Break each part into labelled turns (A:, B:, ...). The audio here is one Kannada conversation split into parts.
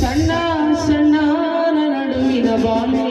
A: ಸಣ್ಣ ಸಣ್ಣ ನಡುವಿನ ಬಾಲೆ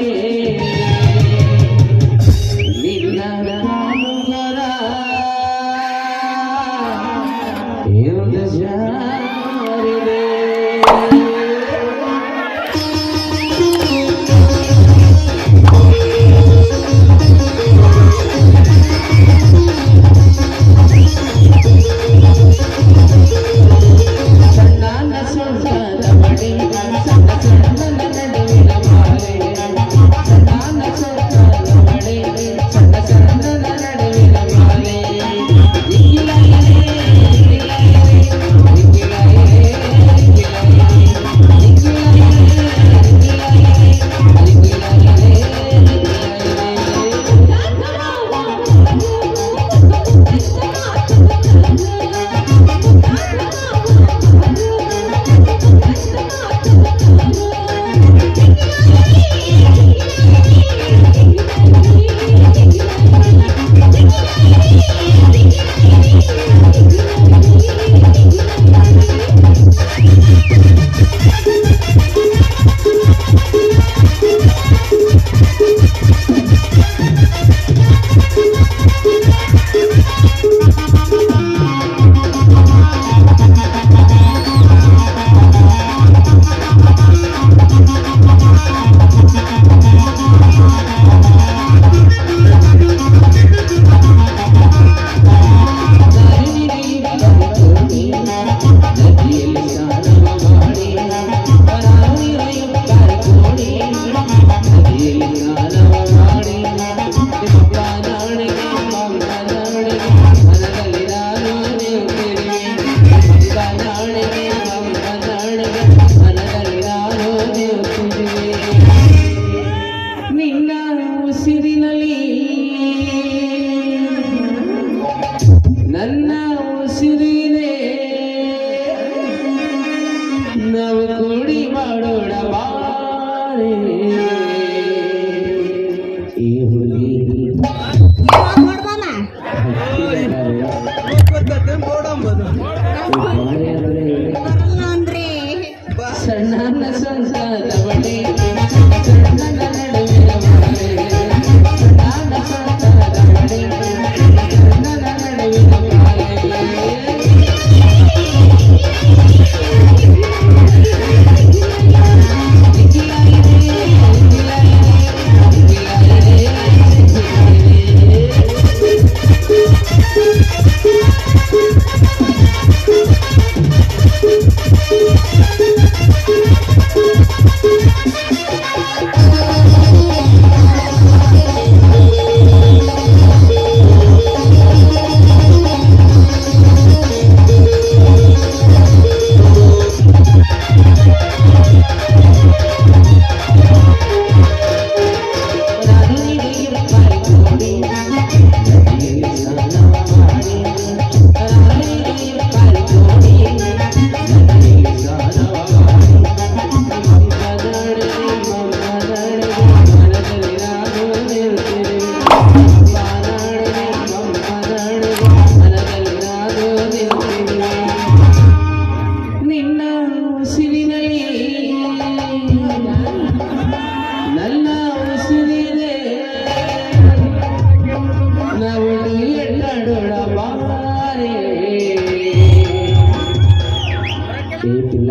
A: કુડી બાળોડા બારે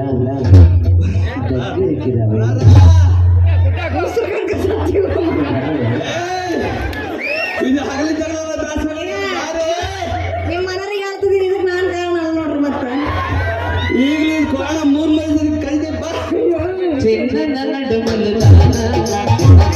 A: ಅಲ್ಲ ಗಟ್ಟಿರಿಕ್ಕಿದಾವೆ
B: ನಿಮ್ಮ ಮನರಿಗೆ ಹೇಳ್ತಿದ್ದೀನಿ ಇದಕ್ಕೆ ನಾನು ನೋಡ್ರಿ ಮತ್ತೆ
C: ಈಗಲೇ ಕೋಣ ಮೂರು ಮಂದಿ ಕಲ್ತೆ ಬಾ
A: ಚಿನ್ನ